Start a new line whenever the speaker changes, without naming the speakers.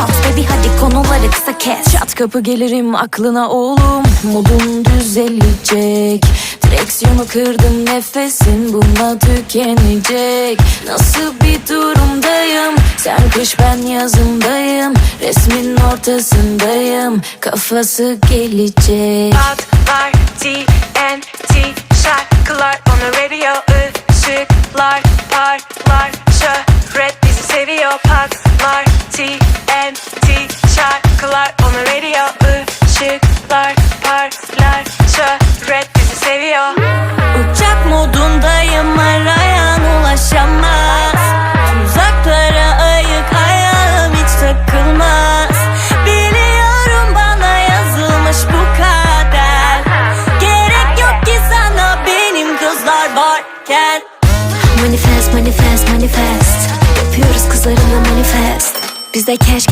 Çat baby hadi konuları kısa kes.
Çat kapı gelirim aklına oğlum. Modun düzelecek. Direksiyonu kırdım nefesin bununla tükenecek. Nasıl bir durumdayım? Sen kış ben yazındayım. Resmin ortasındayım. Kafası gelecek.
Patlar TNT şarkılar on the radio. Işıklar parlar şöhret bizi seviyor. Patlar TNT şarkılar on the radio. Işıklar parlar şöhret bizi seviyor.
Uçak modundayım arayan ulaşamaz. Uzaklara ayık ayağım hiç takılmaz. Biliyorum bana yazılmış bu kader. Gerek yok ki sana benim kızlar varken.
Manifest manifest manifest. Yapıyoruz kızlarımla manifest. Bizde cash